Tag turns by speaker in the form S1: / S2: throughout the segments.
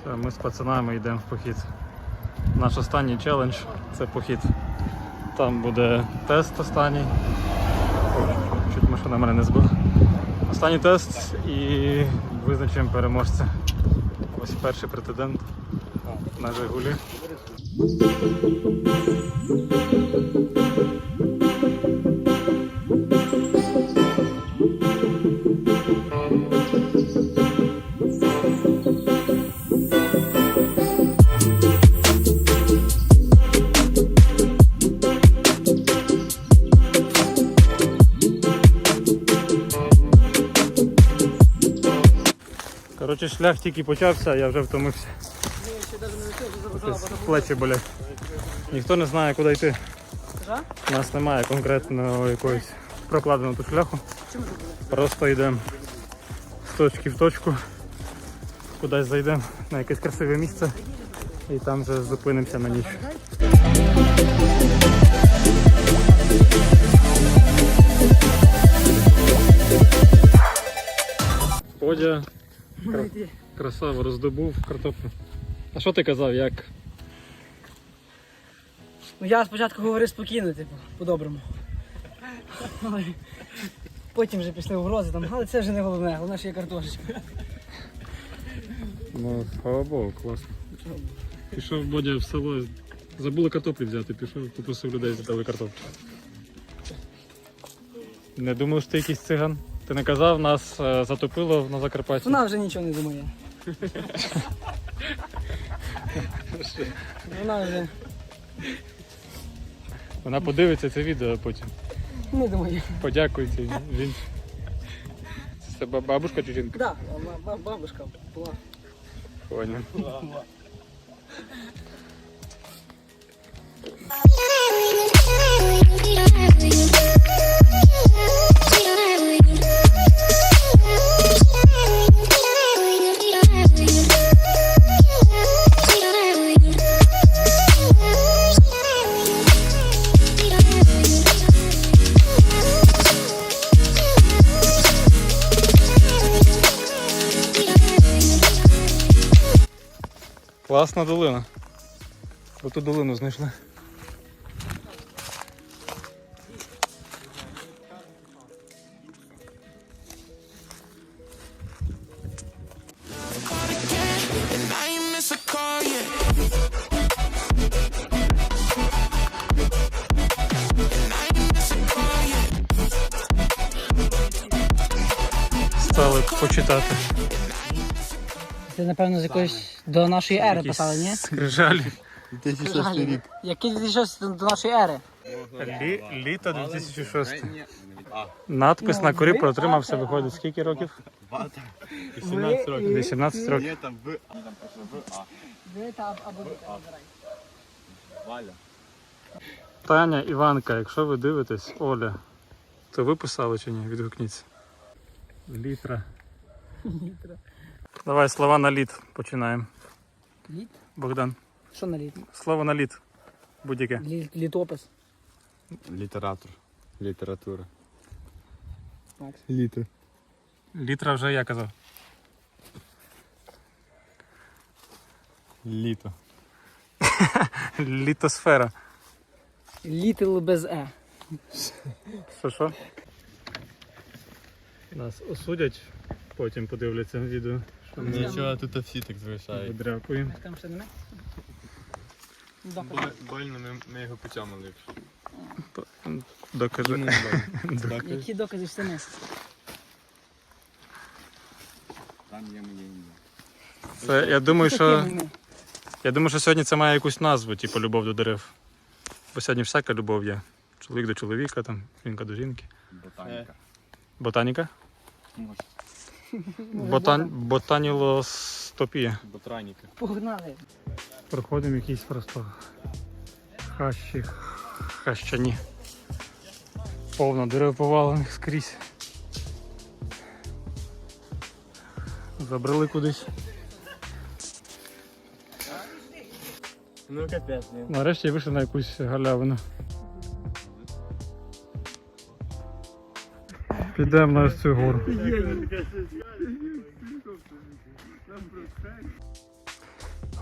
S1: Все, ми з пацанами йдемо в похід. Наш останній челендж це похід. Там буде тест останній. Ой, Чуть машина мене не збила. Останній тест і визначимо переможця. Ось перший претендент на Жигулі. Коротше, шлях тільки почався, я вже втомився. Плечі болять. Ніхто не знає, куди йти. У нас немає конкретного якогось прокладеного тут шляху. Просто йдемо з точки в точку, кудись зайдемо на якесь красиве місце і там вже зупинимося на ніч. Водя красава роздобув картоплю. А що ти казав, як?
S2: Ну я спочатку говорив спокійно, типу, по-доброму. Але Потім вже пішли угрози там, але це вже не головне, головне, що є картошечка.
S1: Ну, слава Богу, класно. Пішов Бодя в село, забули картоплі взяти, пішов, попросив людей задали картоплю. Не думав, що ти якийсь циган? Ти не казав, нас е, затопило на Закарпатті.
S2: Вона вже нічого не думає. Вона вже
S1: Вона подивиться це відео потім.
S2: не думає.
S1: Подякується він. Це ба- бабушка чи жінка?
S2: Да, ба- ба- бабушка була.
S1: Понял.
S3: A call yet.
S1: Стали почитати.
S2: Це, напевно, з якоїсь до нашої ери писали, ні?
S1: Скрижалі.
S4: 2006 рік.
S2: Який 2006 до нашої ери?
S1: Лі, літо 2006. Надпис на корі протримався, виходить, скільки років?
S4: 18 років.
S1: 18 років.
S4: Там в Валя.
S1: Таня, Іванка, якщо ви дивитесь, Оля, то ви писали чи ні? Відгукніться. Літра. Давай слова на літ починаємо.
S2: Літ?
S1: Богдан.
S2: Що на літ?
S1: Слово на літ. Будь-яке.
S2: Лі- Літопис.
S4: Літератор. Література.
S2: Макс.
S4: Літер.
S1: Літра вже я казав.
S4: Літо.
S1: Літосфера.
S2: Літл без Е.
S1: Що що? Нас осудять, потім подивляться відео, що ми
S4: Нічого, тут всі так залишають.
S1: видрякуємо.
S2: Там ще немає? Ну,
S4: Больно ми, ми його потягнули.
S1: Докажи.
S2: Які докази що не?
S4: Там є мені.
S1: Це, я думаю, що я думаю, що сьогодні це має якусь назву, типу любов до дерев. Бо сьогодні всяка любов є. Чоловік до чоловіка, там, жінка до жінки.
S4: Ботаніка.
S1: Ботаніка?
S4: Може.
S1: Ботан... Ботанілостопія.
S4: Ботраніка.
S2: Погнали.
S1: Проходимо якісь просто хащі, хащані. Повно дерев повалених скрізь. Забрали кудись.
S4: Ну капець.
S1: Нарешті вийшли на якусь галявину. Підемо на ось цю гору.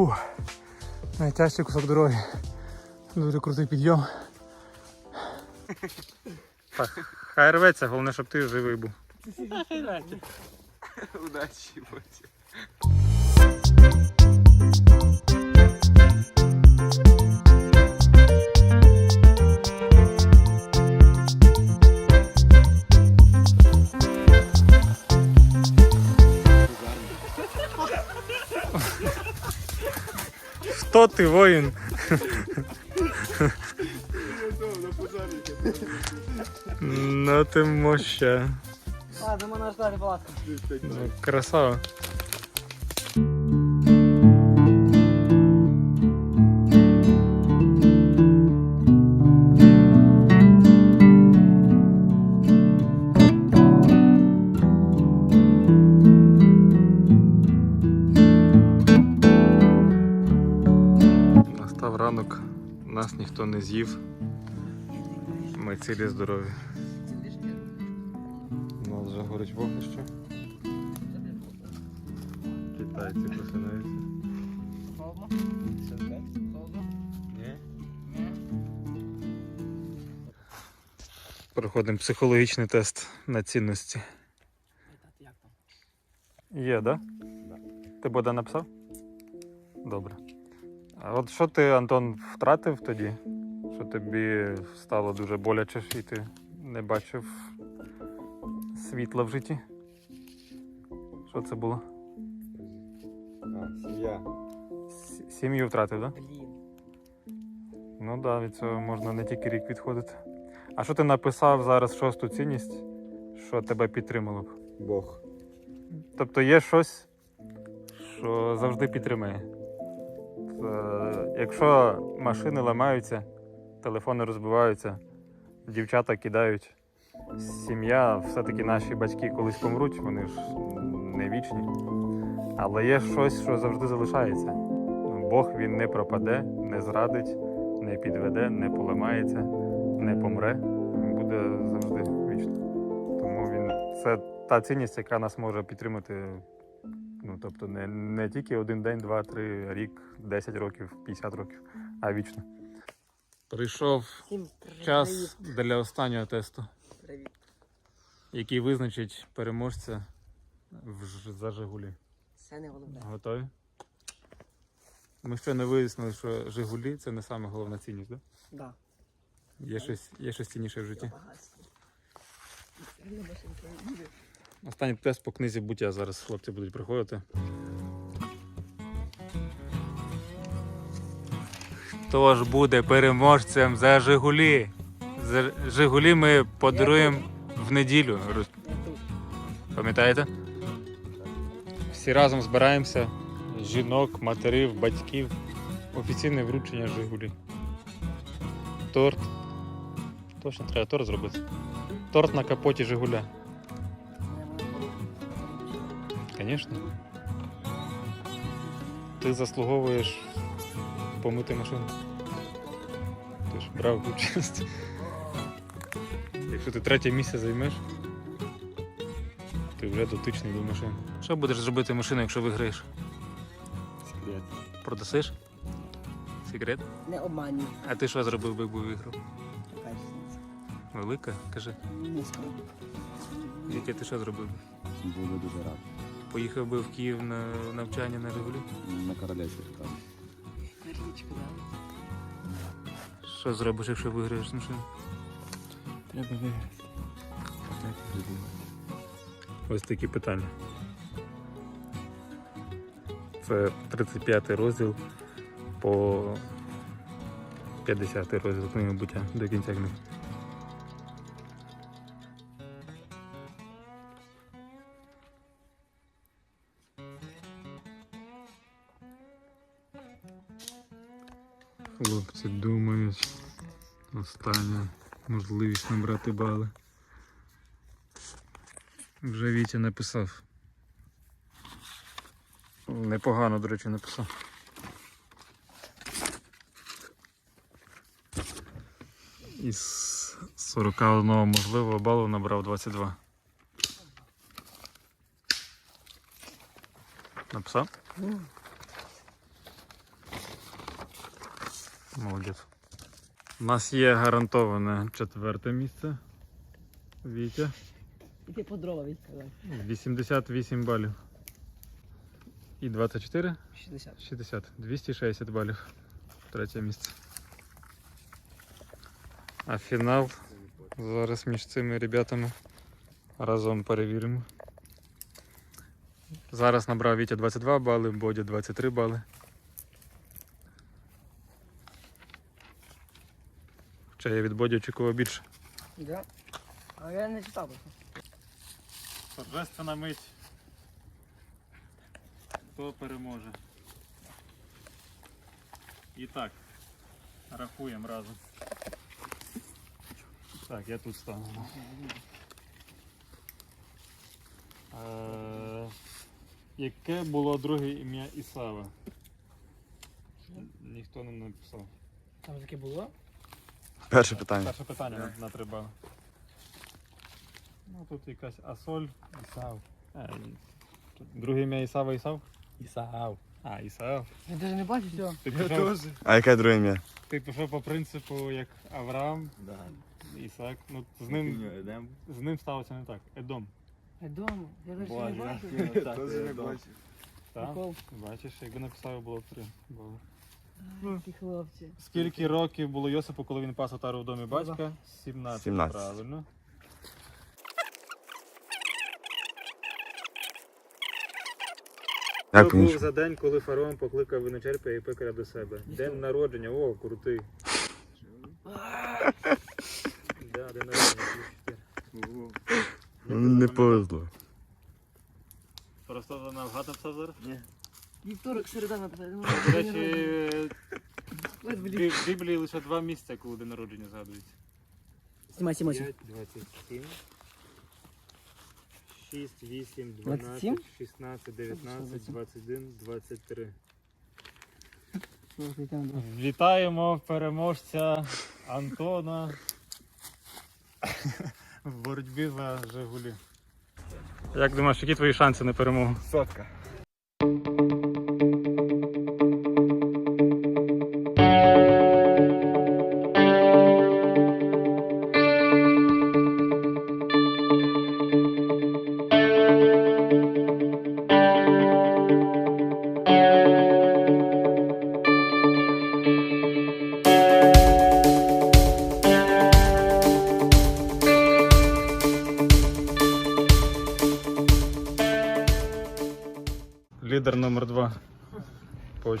S1: Фу. Найтяжчий кусок дороги. Дуже крутий підйом. Так, хай рветься, головне, щоб ти живий був.
S4: Удачі, потім.
S1: Ти воїн? Ну ти моща.
S2: А, до мене ждати будь
S1: ласка. красава. Ніхто не з'їв. Ми цілі здорові. У нас вже горить вогнище. Китайці просинаються.
S2: Холодно?
S4: Ні?
S1: Проходимо психологічний тест на цінності. Є, да? Ти Богдан написав? Добре. А от що ти, Антон, втратив тоді? Що тобі стало дуже боляче, і ти не бачив світла в житті? Що це було?
S4: А, сім'я.
S1: С- Сім'ю втратив, так? Да?
S2: Блін.
S1: Ну так, да, від цього можна не тільки рік відходити. А що ти написав зараз шосту цінність, що тебе підтримало б?
S4: Бог.
S1: Тобто є щось, що завжди підтримує. Це, якщо машини ламаються, телефони розбиваються, дівчата кидають, сім'я, все-таки наші батьки колись помруть, вони ж не вічні. Але є щось, що завжди залишається. Бог він не пропаде, не зрадить, не підведе, не поламається, не помре. Він буде завжди вічно. Тому він це та цінність, яка нас може підтримати. Ну, тобто не, не тільки один день, два, три, рік, 10 років, 50 років, а вічно. Прийшов час для останнього тесту,
S2: Привіт.
S1: який визначить переможця в Ж- за Жигулі.
S2: Це не головне.
S1: Готові? Ми ще не вияснили, що Жигулі це не саме головна цінність, так?
S2: Да.
S1: Є щось, є щось цінніше в житті. Останній тест по книзі буття. Зараз хлопці будуть приходити. Хто ж буде переможцем за Жигулі? За Жигулі ми подаруємо в неділю. Пам'ятаєте? Всі разом збираємося. Жінок, матерів, батьків. Офіційне вручення Жигулі. Торт. Точно треба торт зробити. Торт на капоті Жигуля. Звісно. Ти заслуговуєш помити машину. Ти ж брав участь. Якщо ти третє місце займеш, ти вже дотичний до машини. Що будеш зробити машину, якщо виграєш?
S4: Секрет.
S1: Продасиш? Секрет?
S2: Не обманюй.
S1: А ти що зробив, би, якби виграв? Велика? Кажи.
S2: Низько.
S1: Яке ти що зробив?
S4: Буду дуже рад.
S1: Поїхав би в Київ на навчання на Жигулі?
S4: На королевських там.
S2: Річку, да.
S1: Що зробиш, якщо виграєш машину?
S4: Треба виграти.
S1: Ось такі питання. Це 35 розділ по 50 розділ книги буття до кінця книги. Хлопці думають. Остання можливість набрати бали. Вже Вітя написав. Непогано, до речі, написав. Із 41 можливого балу набрав 22. Написав? Молодець. У нас є гарантоване четверте місце. Вітя.
S2: Іди по дрова відказав.
S1: 88 балів. І 24?
S2: 60.
S1: 60. 260 балів. Третє місце. А фінал зараз між цими ребятами разом перевіримо. Зараз набрав Вітя 22 бали, Бодя 23 бали. Хоча я від Боді очікував більше.
S2: Да. А я не читав.
S1: Торжественна мить. Хто переможе? І так, рахуємо разом. Так, я тут стану. Е, яке було друге ім'я Ісава? Ніхто не написав.
S2: Там таке було?
S4: Перше питання.
S1: Перше питання на, на три бали. Ну тут якась Асоль, Ісав. Е, тут друге ім'я Ісава Ісав? Ісав. А, Ісав.
S2: Я навіть не бачу цього.
S1: Ти пішов,
S4: А яке друге ім'я?
S1: ти пішов по принципу як Авраам,
S5: Да.
S1: Ісак. Ну, з ним, з ним сталося не так. Едом.
S2: Я вдома. Я навіть не бачу.
S5: Теж не бачив.
S1: Так? Бачиш, якби написав, було б три бали.
S2: Ті хлопці.
S1: Скільки років було Йосипу, коли він пас отару в домі батька? 17.
S4: 17.
S1: Правильно.
S4: Як
S1: Що був за день, коли фараон покликав виночерпія і пекаря до себе? День народження, о, крутий. Да, день народження.
S4: Не повезло.
S1: Просто навгад написав зараз?
S2: Вівторок, середа написати.
S1: До речі, в Біблії лише два місця, коли день народження згадується.
S2: Знімай, знімай, знімай.
S1: 27, 6, 8,
S2: 27?
S1: 16, 19, 21, 23.
S2: Слухай, там, да.
S1: Вітаємо переможця Антона в боротьбі за Жигулі. Як думаєш, які твої шанси на перемогу?
S5: Сотка.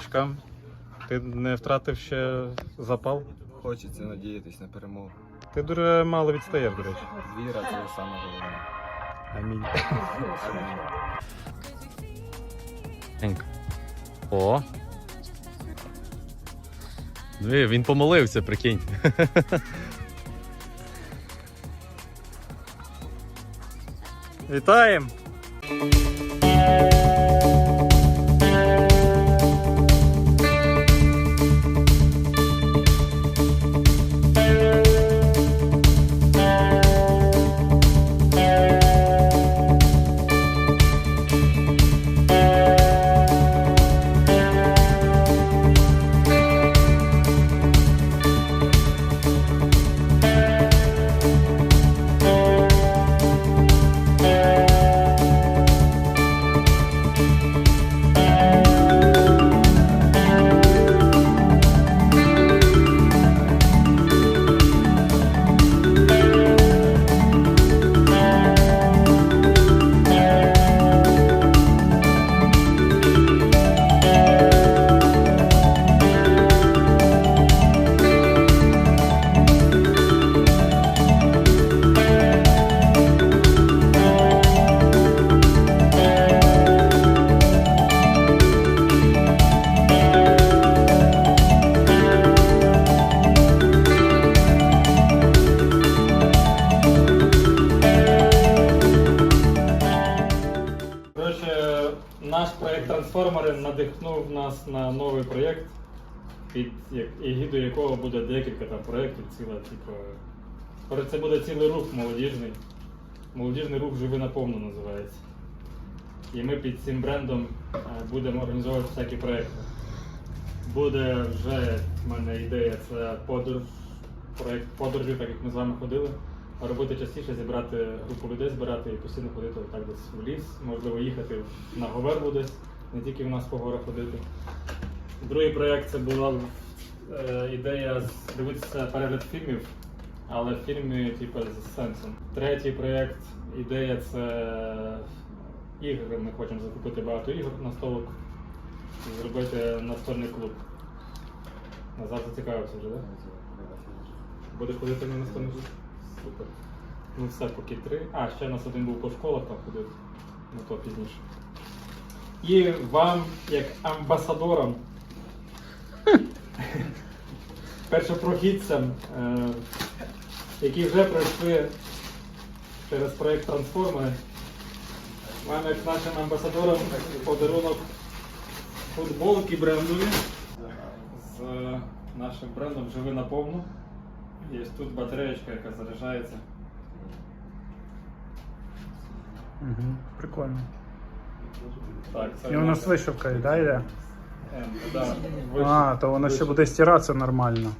S1: По очкам. Ти не втратив ще запал?
S5: Хочеться надіятись на перемогу.
S1: Ти дуже мало відстаєш, до речі.
S5: Віра це саме головне.
S1: Амінь.
S6: О. Диви, він помолився, прикинь.
S1: Вітаємо! Трансформери надихнув нас на новий проєкт, під егідою якого буде декілька там проєктів, ціла, типу. Це буде цілий рух молодіжний. Молодіжний рух живи наповну називається. І ми під цим брендом е, будемо організовувати всякі проєкти. буде вже в мене ідея, це подорож, проєкт подорожі, так як ми з вами ходили. Робити частіше, зібрати групу людей, збирати і постійно ходити так десь в ліс, можливо, їхати на Говерлу десь, не тільки в нас по горах ходити. Другий проєкт це була е, ідея дивитися перегляд фільмів, але фільми типу, з сенсом. Третій проєкт, ідея це ігри. Ми хочемо закупити багато ігор на столик і зробити настольний клуб. Назад зацікавився вже, так? Буде ходити на настольний клуб? Супер. Ну все, поки три. А, ще у нас один був по школах там ходив. Ну то пізніше. І вам, як амбасадорам, першопрохідцям, е, які вже пройшли через проєкт Трансформери, вам як нашим амбасадорам подарунок футболки брендові з нашим брендом Живи наповну. Є тут батареєчка, яка заряджається.
S7: Угу. Прикольно.
S1: Так, це
S7: І
S1: наше-
S7: з вишивкою, да, йде?
S1: Е, да,
S7: А, то воно ще буде стиратися нормально.